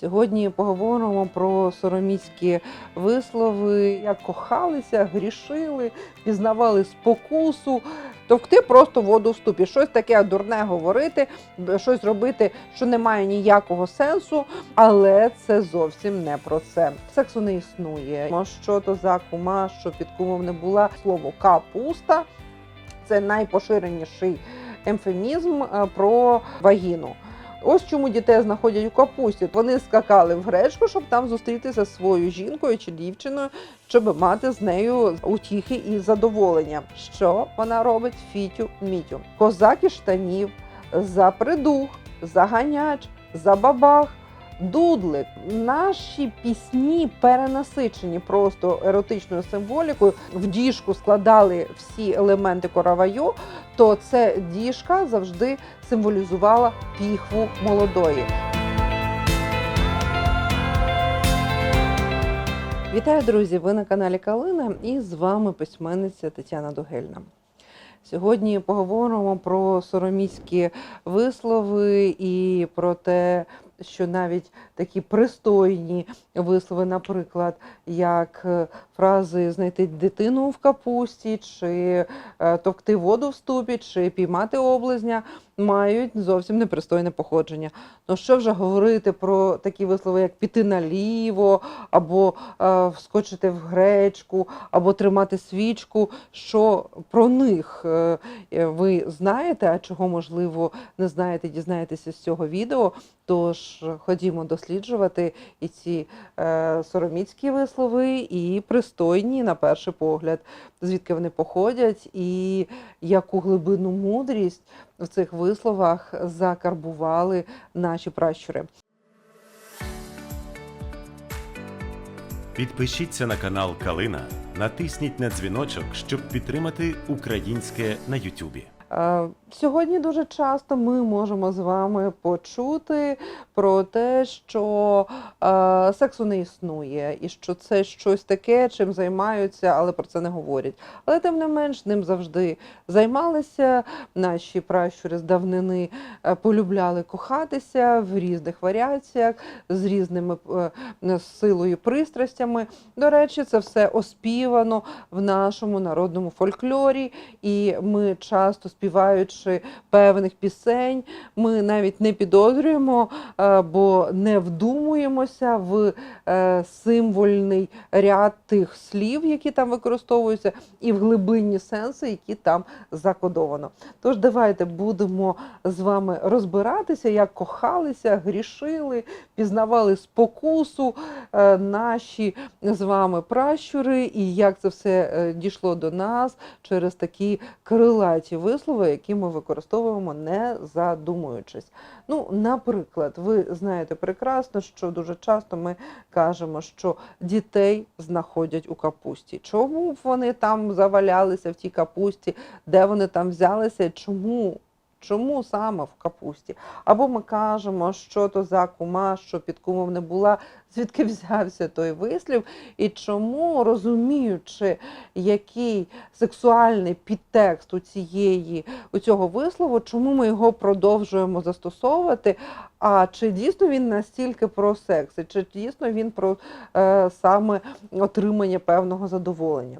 Сьогодні поговоримо про сороміцькі вислови, як кохалися, грішили, пізнавали спокусу, товкти просто воду в ступі. Щось таке дурне говорити, щось робити, що не має ніякого сенсу, але це зовсім не про це. Сексу не існує. Що то за кума, що під кумом не була слово капуста. Це найпоширеніший емфемізм е, про вагіну. Ось чому дітей знаходять у капусті. Вони скакали в гречку, щоб там зустрітися зі своєю жінкою чи дівчиною, щоб мати з нею утіхи і задоволення. Що вона робить? Фітю мітю. Козаки штанів, за придух, за ганяч, за бабах. Дудлик, наші пісні перенасичені просто еротичною символікою. В діжку складали всі елементи кораваю, то це діжка завжди символізувала піхву молодої. Вітаю, друзі! Ви на каналі Калина і з вами письменниця Тетяна Дугельна. Сьогодні поговоримо про сороміцькі вислови і про те, що навіть такі пристойні вислови, наприклад, як е, фрази знайти дитину в капусті, чи е, товкти воду в ступі, чи піймати облизня, мають зовсім непристойне походження. Ну що вже говорити про такі вислови, як піти наліво, або е, вскочити в гречку, або тримати свічку. Що про них е, е, ви знаєте, а чого можливо не знаєте, дізнаєтеся з цього відео. Тож ходімо досліджувати і ці е, сороміцькі вислови, і пристойні на перший погляд, звідки вони походять, і яку глибинну мудрість в цих висловах закарбували наші пращури. Підпишіться на канал Калина, натисніть на дзвіночок, щоб підтримати українське на Ютубі. Сьогодні дуже часто ми можемо з вами почути про те, що е, сексу не існує, і що це щось таке, чим займаються, але про це не говорять. Але тим не менш ним завжди займалися. Наші пращури з давнини е, полюбляли кохатися в різних варіаціях з різними е, силою пристрастями. До речі, це все оспівано в нашому народному фольклорі, і ми часто співаючи певних пісень, ми навіть не підозрюємо, е, бо не вдумуємося в е, символьний ряд тих слів, які там використовуються, і в глибинні сенси, які там закодовано. Тож давайте будемо з вами розбиратися, як кохалися, грішили, пізнавали спокусу е, наші з вами пращури, і як це все дійшло до нас через такі крилаті вислови, які ми використовуємо не задумуючись. Ну, наприклад, ви знаєте прекрасно, що дуже часто ми кажемо, що дітей знаходять у капусті. Чому б вони там завалялися в тій капусті, де вони там взялися? Чому? Чому саме в капусті? Або ми кажемо, що то за кума, що під кумом не була, звідки взявся той вислів, і чому, розуміючи, який сексуальний підтекст у цієї у цього вислову, чому ми його продовжуємо застосовувати? А чи дійсно він настільки про секс, і чи дійсно він про е, саме отримання певного задоволення?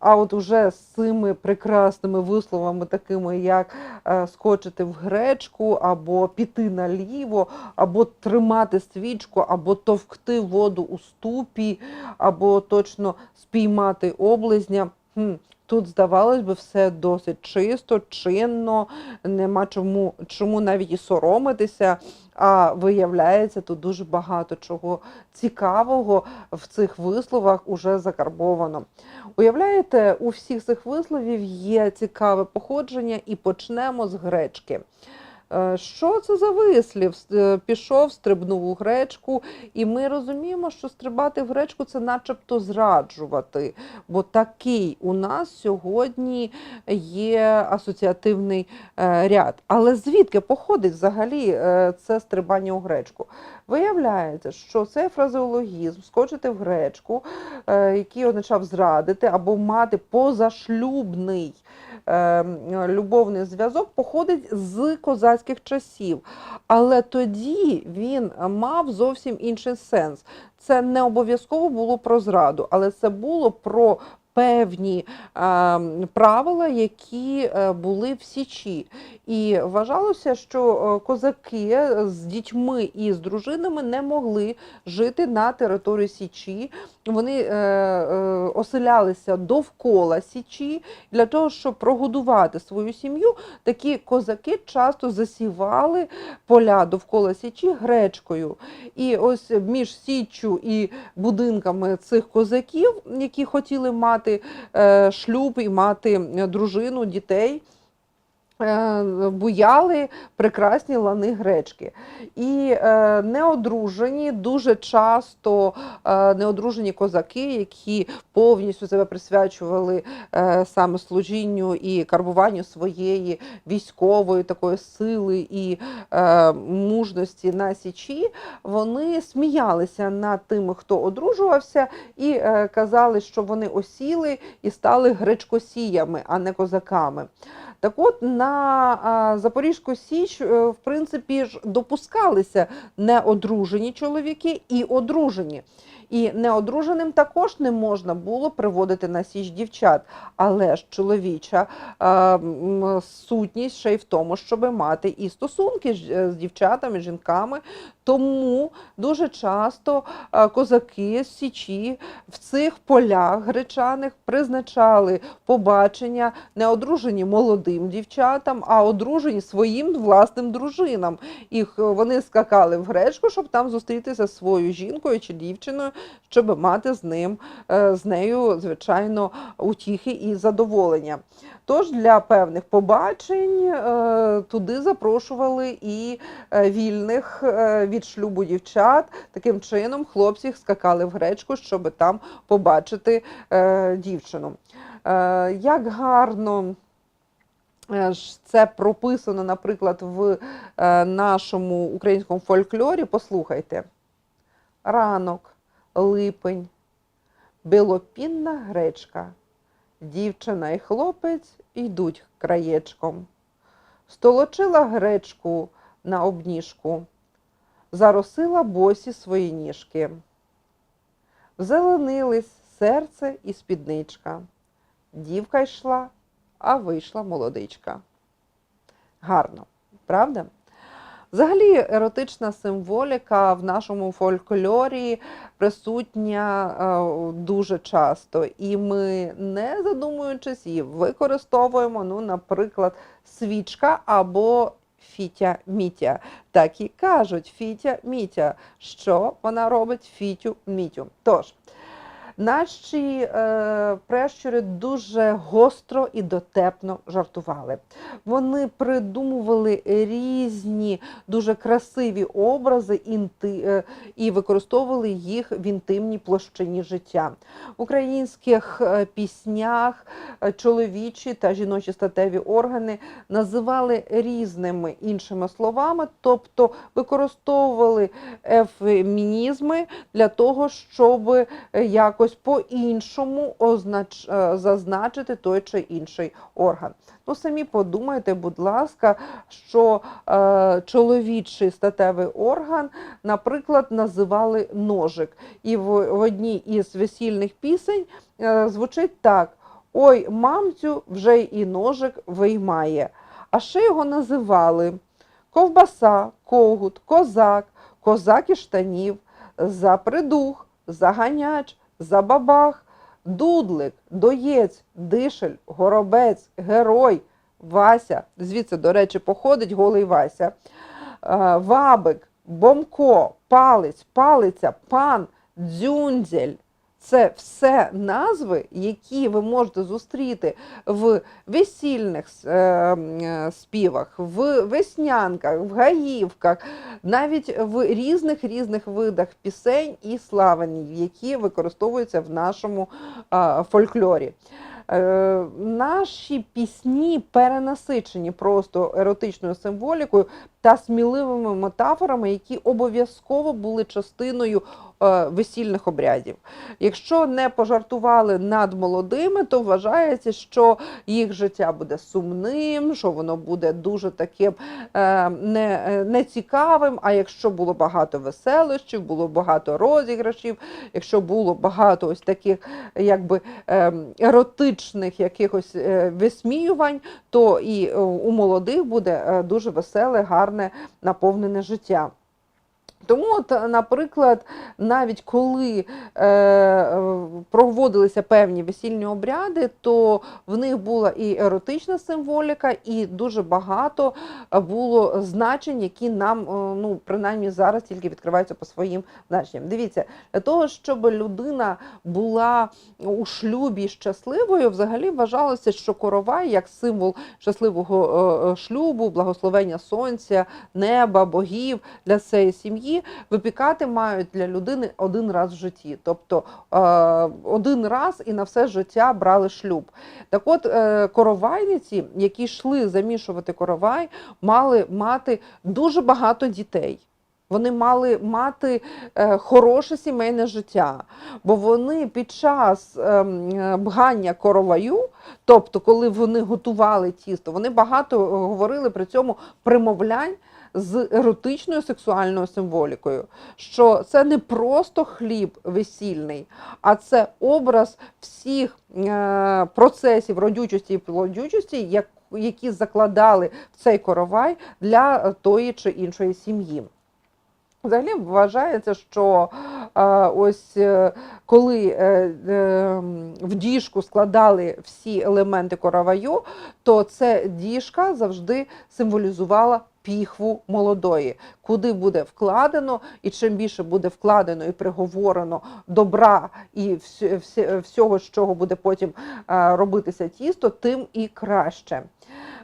А от уже з цими прекрасними висловами, такими як е, скочити в гречку, або піти наліво, або тримати свічку, або товкти воду у ступі, або точно спіймати облизня. Хм, Тут, здавалось би, все досить чисто, чинно, нема чому, чому навіть і соромитися. А виявляється, тут дуже багато чого цікавого в цих висловах уже закарбовано. Уявляєте, у всіх цих висловів є цікаве походження, і почнемо з гречки. Е, Що це за вислів? Е, Пішов, стрибнув у гречку, і ми розуміємо, що стрибати в гречку це начебто зраджувати, бо такий у нас сьогодні є асоціативний е, ряд. Але звідки походить взагалі це стрибання у гречку? Виявляється, що цей фразеологізм скочити в гречку, який означав зрадити або мати позашлюбний е, любовний зв'язок, походить з козацького козацьких часів. Але тоді він мав зовсім інший сенс. Це не обов'язково було про зраду, але це було про певні е, правила, які е, були в Січі. І вважалося, що е, козаки з дітьми і з дружинами не могли жити на території Січі. Вони е, е, оселялися довкола Січі для того, щоб прогодувати свою сім'ю. Такі козаки часто засівали поля довкола Січі гречкою. І ось між Січчю і будинками цих козаків, які хотіли мати е, шлюб і мати е, дружину, дітей. Е, Буяли прекрасні лани гречки. І е, неодружені, дуже часто е, неодружені козаки, які повністю себе присвячували саме служінню і карбуванню своєї військової такої сили і мужності на січі, вони сміялися над тими, хто одружувався, і казали, що вони осіли і стали гречкосіями, а не козаками. Так от на Запорізьку Січ, е, в принципі, ж допускалися неодружені чоловіки і одружені. І неодруженим також не можна було приводити на січ дівчат. Але ж чоловіча сутність ще й в тому, щоб мати і стосунки з дівчатами, жінками. Тому дуже часто е, козаки з січі в цих полях гречаних призначали побачення не одружені молодим дівчатам, а одружені своїм власним дружинам. Їх е, вони скакали в гречку, щоб там зустрітися зі своєю жінкою чи дівчиною, щоб мати з ним е, з нею, звичайно, утіхи і задоволення. Тож для певних побачень туди запрошували і вільних від шлюбу дівчат. Таким чином хлопці скакали в гречку, щоб там побачити е, дівчину. Е, Як гарно е, це прописано, наприклад, в нашому українському фольклорі, послухайте. Ранок, липень, білопінна гречка, дівчина і хлопець йдуть краєчком. Столочила гречку на обніжку, заросила босі свої ніжки. Взеленились серце і спідничка. Дівка йшла, а вийшла молодичка. Гарно, правда? Взагалі, еротична символіка в нашому фольклорі присутня е, дуже часто, і ми, не задумуючись, її використовуємо. Ну, наприклад, свічка або Фітя Мітя. Так і кажуть Фітя Мітя. Що вона робить Фітю Мітю? Тож. Наші е, прещури дуже гостро і дотепно жартували. Вони придумували різні дуже красиві образи інти, е, і використовували їх в інтимній площині життя. В українських е, піснях е, чоловічі та жіночі статеві органи називали різними іншими словами, тобто використовували ефемінізми для того, щоб е, якось по-іншому означ... е, зазначити той чи інший орган. Ну, самі подумайте, будь ласка, що е, чоловічий статевий орган, наприклад, називали ножик. І в, в одній із весільних пісень е, звучить так: Ой, мамцю, вже і ножик виймає. А ще його називали ковбаса, когут, козак, козак і штанів, запридух, заганяч, забабах, дудлик, доєць, дишель, горобець, герой, Вася. Звідси, до речі, походить голий Вася. Е, Вабик, бомко, палець, палиця, пан, дзюнзель. Це все назви, які ви можете зустріти в весільних е, е, співах, в веснянках, в гаївках, навіть в різних різних видах пісень і славенів, які використовуються в нашому фольклорі. Е, наші пісні перенасичені просто еротичною символікою. Та сміливими метафорами, які обов'язково були частиною е, весільних обрядів. Якщо не пожартували над молодими, то вважається, що їх життя буде сумним, що воно буде дуже таким е, не, е, нецікавим. А якщо було багато веселощів, було багато розіграшів, якщо було багато ось таких якби ем, еротичних якихось е, висміювань, то і е, у молодих буде е, дуже веселе, гарне, наповнене життя. Тому, от, е, наприклад, навіть коли е, проводилися певні весільні обряди, то в них була і еротична символіка, і дуже багато було значень, які нам, е, ну, принаймні зараз тільки відкриваються по своїм значенням. Дивіться, для того, щоб людина була у шлюбі щасливою, взагалі вважалося, що коровай як символ щасливого е, шлюбу, благословення сонця, неба, богів для цієї сім'ї випікати мають для людини один раз в житті. Тобто е, один раз і на все життя брали шлюб. Так от е, коровайниці, які йшли замішувати коровай, мали мати дуже багато дітей. Вони мали мати е, хороше сімейне життя, бо вони під час ем, бгання короваю, тобто коли вони готували тісто, вони багато говорили при цьому примовлянь з еротичною сексуальною символікою, що це не просто хліб весільний, а це образ всіх е, процесів родючості і плодючості, як, які закладали в цей коровай для тої чи іншої сім'ї. Взагалі вважається, що е, ось е, коли в діжку складали всі елементи короваю, то ця діжка завжди символізувала піхву молодої, куди буде вкладено, і чим більше буде вкладено і приговорено добра і вс- вс- всього, з чого буде потім е, робитися тісто, тим і краще.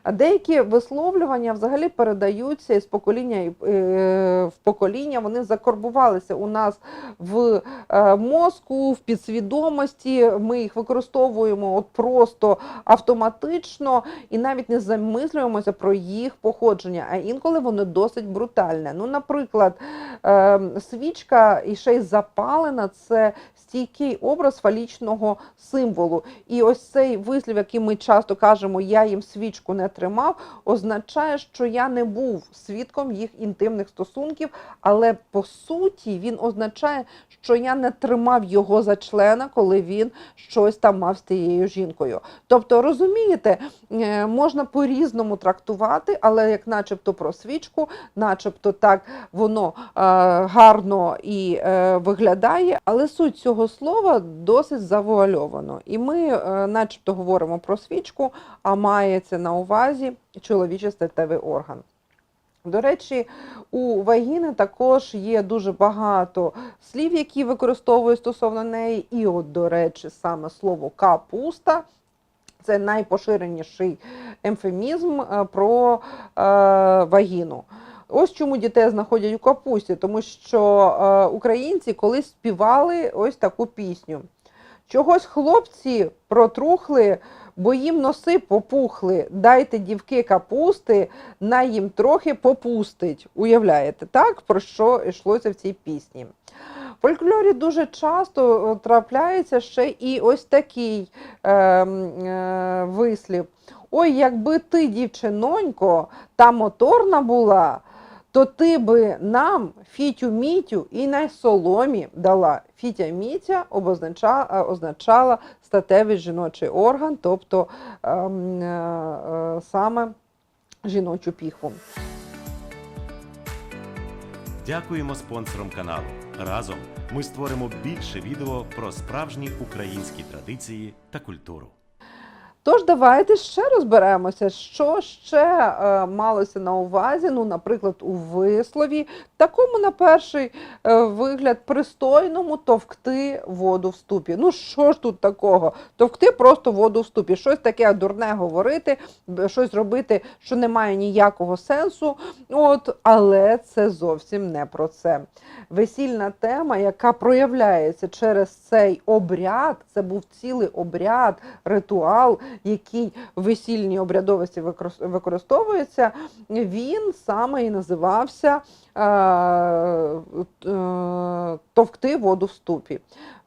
А Деякі висловлювання взагалі передаються із покоління е, в покоління. Вони закорбувалися у нас в е, мозку, в підсвідомості. Ми їх використовуємо от просто автоматично і навіть не замислюємося про їх походження. А інколи воно досить брутальне. Ну, наприклад, е, свічка і ще й запалена це стійкий образ фалічного символу. І ось цей вислів, який ми часто кажемо, я їм свічку не тримав, означає, що я не був свідком їх інтимних стосунків, але по суті він означає, що я не тримав його за члена, коли він щось там мав з тією жінкою. Тобто, розумієте, е, можна по-різному трактувати, але як начебто про свічку, начебто так воно е, гарно і е, виглядає, але суть цього слова досить завуальовано. І ми, начебто, говоримо про свічку, а мається на увазі чоловічий статевий орган. До речі, у вагіни також є дуже багато слів, які використовують стосовно неї. І, от, до речі, саме слово капуста це найпоширеніший емфемізм е, про е, вагіну. Ось чому дітей знаходять у капусті, тому що е, українці колись співали ось таку пісню. Чогось хлопці протрухли, бо їм носи попухли. Дайте дівки капусти, на їм трохи попустить. Уявляєте, так про що йшлося в цій пісні? В фольклорі дуже часто е, трапляється ще і ось такий е, е, вислів. Ой, якби ти, дівчинонько, та моторна була, то ти би нам фітю мітю і на соломі дала. Фітя мітя обозначала, означала статевий жіночий орган, тобто ем, е, е, саме жіночу піхву. Дякуємо спонсорам каналу. Разом ми створимо більше відео про справжні українські традиції та культуру. Тож давайте ще розберемося, що ще е, малося на увазі. Ну, наприклад, у вислові, такому на перший е, вигляд пристойному товкти воду в ступі. Ну що ж тут такого? Товкти просто воду в ступі. Щось таке дурне говорити, щось робити, що не має ніякого сенсу. От, але це зовсім не про це. Весільна тема, яка проявляється через цей обряд, це був цілий обряд, ритуал, який в весільній обрядовості викорис- використовується, він саме і називався е, е, товкти воду в ступі.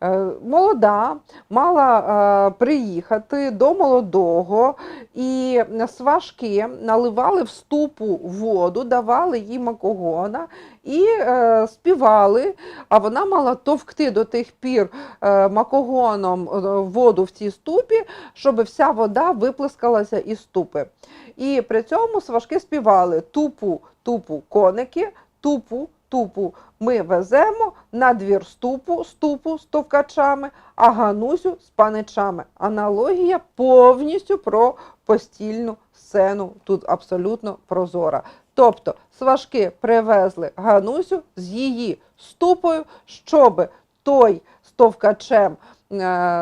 Е, Молода мала приїхати до молодого, і сважки наливали в ступу воду, давали їй макогона і е, співали. А вона мала товкти до тих пір е, макогоном е, воду в цій ступі, щоб вся вода виплескалася із ступи. І при цьому сважки співали тупу, тупу коники, тупу, тупу ми веземо на двір ступу, ступу з товкачами, а Ганусю з паничами. Аналогія повністю про постільну сцену, тут абсолютно прозора. Тобто сважки привезли Ганусю з її ступою, щоб той з товкачем е,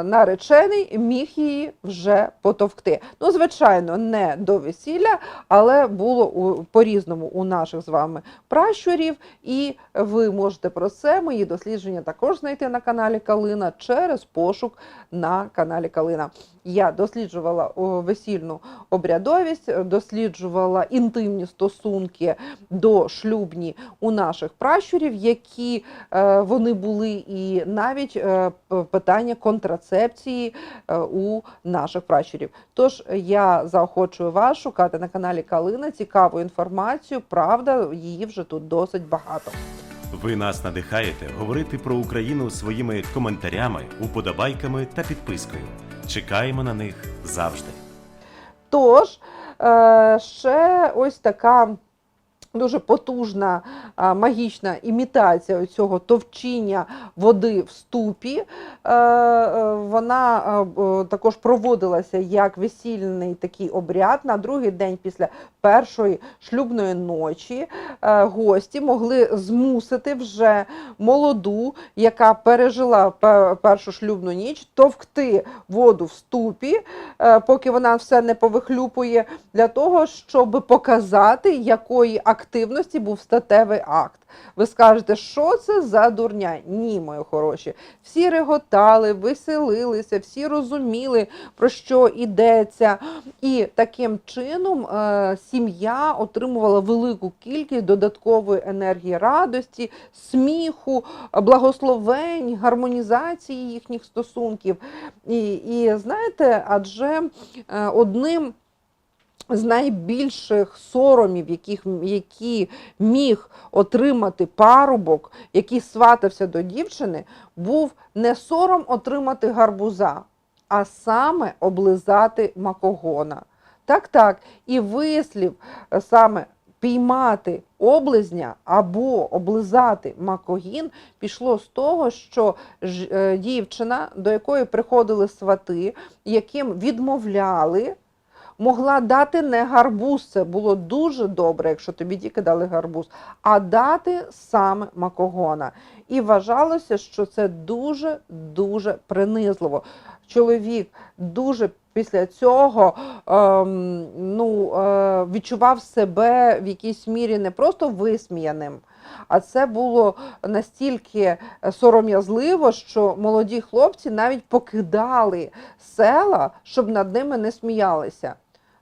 наречений міг її вже потовкти. Ну, звичайно, не до весілля, але було по-різному у наших з вами пращурів, і ви можете про це мої дослідження також знайти на каналі Калина через пошук на каналі Калина. Я досліджувала весільну обрядовість, досліджувала інтимні стосунки до шлюбні у наших пращурів, які е, вони були, і навіть е, питання контрацепції е, у наших пращурів. Тож я заохочую вас шукати на каналі Калина цікаву інформацію. Правда, її вже тут досить багато. Ви нас надихаєте говорити про Україну своїми коментарями, уподобайками та підпискою. Чекаємо на них завжди. Тож е, ще ось така дуже потужна магічна імітація цього товчіння води в ступі. Е, е, Вона також проводилася як весільний такий обряд. На другий день після першої шлюбної ночі е, гості могли змусити вже молоду, яка пережила першу шлюбну ніч, товкти воду в ступі, е, поки вона все не повихлюпує, для того, щоб показати, якої активності був статевий акт. Ви скажете, що це за дурня? Ні, мої хороші. Всі реготали, веселилися, всі розуміли, про що йдеться. І таким чином е, сім'я отримувала велику кількість додаткової енергії радості, сміху, благословень, гармонізації їхніх стосунків. І, і знаєте, адже е, одним з найбільших соромів, яких, які міг отримати парубок, який сватався до дівчини, був не сором отримати гарбуза, а саме облизати макогона. Так, так, і вислів е, саме піймати облизня або облизати макогін пішло з того, що е, дівчина, до якої приходили свати, яким відмовляли, могла дати не гарбуз, це було дуже добре, якщо тобі тільки дали гарбуз, а дати саме макогона. І вважалося, що це дуже дуже принизливо. Чоловік дуже після цього ем, ну, е, відчував себе в якійсь мірі не просто висміяним. А це було настільки сором'язливо, що молоді хлопці навіть покидали села, щоб над ними не сміялися.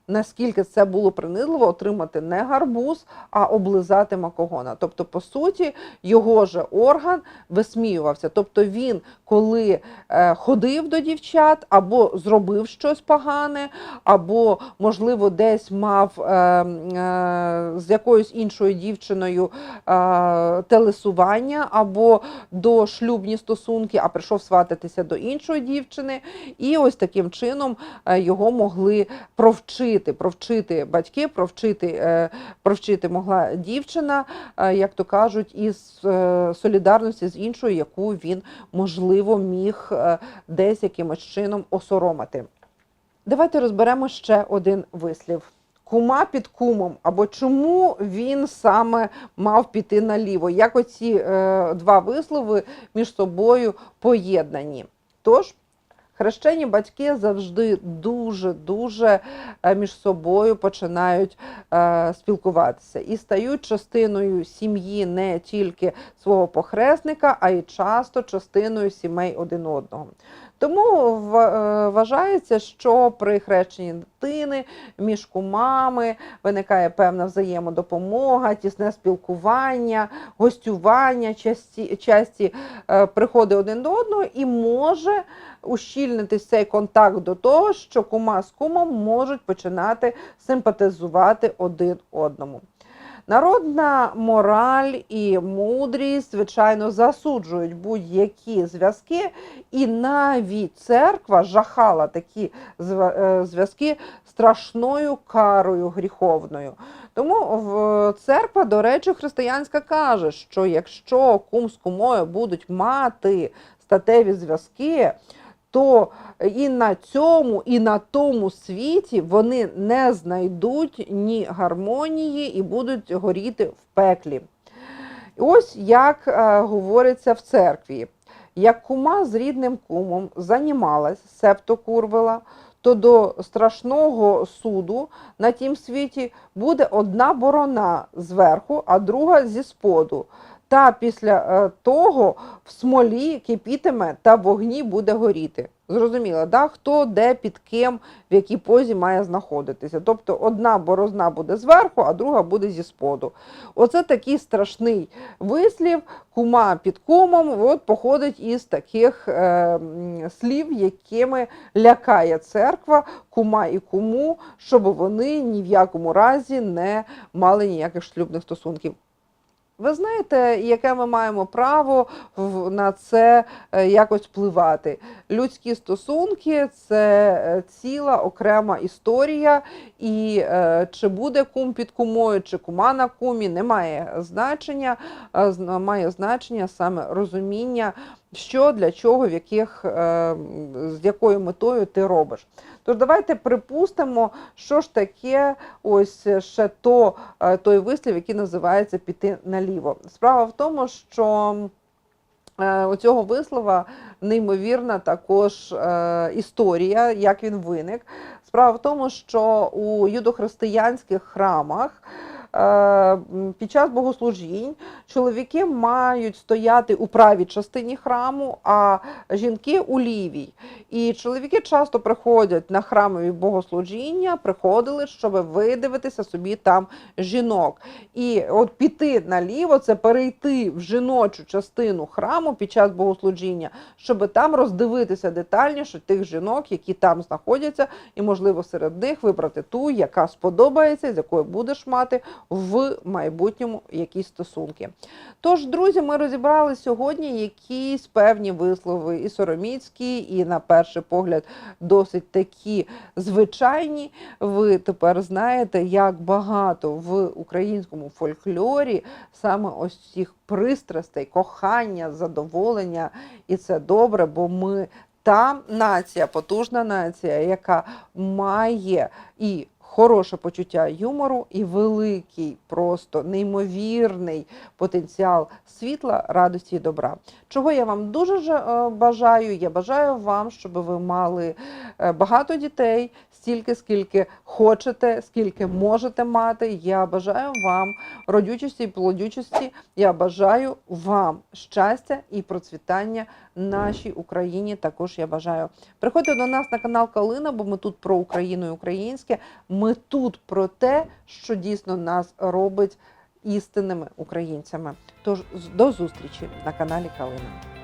Наскільки це було принизливо отримати не гарбуз, а облизати макогона. Тобто, по суті, його же орган висміювався. Тобто він, коли е, ходив до дівчат, або зробив щось погане, або, можливо, десь мав е, е, з якоюсь іншою дівчиною телесування, або до шлюбні стосунки, а прийшов свататися до іншої дівчини. І ось таким чином його могли провчити, провчити батьки, провчити, е, провчити могла дівчина, е, як то кажуть, із е, солідарності з іншою, яку він, можливо, міг десь якимось чином осоромити. Давайте розберемо ще один вислів. Кума під кумом, або чому він саме мав піти наліво? Як оці е, два вислови між собою поєднані? Тож, Хрещені батьки завжди дуже-дуже е, між собою починають е, спілкуватися і стають частиною сім'ї не тільки свого похресника, а й часто частиною сімей один одного. Тому е, вважається, що при хрещенні дитини між кумами виникає певна взаємодопомога, тісне спілкування, гостювання, часті, часті е, приходи один до одного і може ущільнитись цей контакт до того, що кума з кумом можуть починати симпатизувати один одному. Народна мораль і мудрість, звичайно, засуджують будь-які зв'язки, і навіть церква жахала такі е, зв'язки страшною карою гріховною. Тому в церква, до речі, християнська каже, що якщо кум з кумою будуть мати статеві зв'язки, то і на цьому, і на тому світі вони не знайдуть ні гармонії і будуть горіти в пеклі. Ось як е, говориться в церкві. Як кума з рідним кумом занімалась, септо курвила, то до страшного суду на тім світі буде одна борона зверху, а друга зі споду. Та після е, того в смолі кипітиме та вогні буде горіти. Зрозуміло, да? хто де під ким, в якій позі має знаходитися. Тобто одна борозна буде зверху, а друга буде зі споду. Оце такий страшний вислів, кума під кумом, от походить із таких е, слів, якими лякає церква, кума і куму, щоб вони ні в якому разі не мали ніяких шлюбних стосунків. Ви знаєте, яке ми маємо право на це е, якось впливати? Людські стосунки це е, ціла окрема історія, і е, чи буде кум під кумою, чи кума на кумі, не має значення. Має значення саме розуміння, що для чого, в яких, з якою метою ти робиш. Тож давайте припустимо, що ж таке ось ще то, е, той вислів, який називається піти наліво. Справа в тому, що е, у цього вислова неймовірна також е, історія, як він виник. Справа в тому, що у юдохристиянських храмах під час богослужінь чоловіки мають стояти у правій частині храму, а жінки у лівій. І чоловіки часто приходять на храмові богослужіння, приходили, щоб видивитися собі там жінок. І от піти наліво це перейти в жіночу частину храму під час богослужіння, щоб там роздивитися детальніше тих жінок, які там знаходяться, і, можливо, серед них вибрати ту, яка сподобається, з якою будеш мати в майбутньому якісь стосунки. Тож, друзі, ми розібрали сьогодні якісь певні вислови і сороміцькі, і на перший погляд досить такі звичайні. Ви тепер знаєте, як багато в українському фольклорі саме ось цих пристрастей, кохання, задоволення, і це добре, бо ми та нація, потужна нація, яка має і хороше почуття юмору, і великий, просто неймовірний потенціал світла, радості і добра. Чого я вам дуже ж, е, бажаю? Я бажаю вам, щоб ви мали е, багато дітей, стільки, скільки хочете, скільки можете мати. Я бажаю вам родючості і плодючості. Я бажаю вам щастя і процвітання нашій Україні. Також я бажаю. Приходьте до нас на канал Калина, бо ми тут про Україну і українське. Ми тут про те, що дійсно нас робить істинними українцями. Тож до зустрічі на каналі Калина.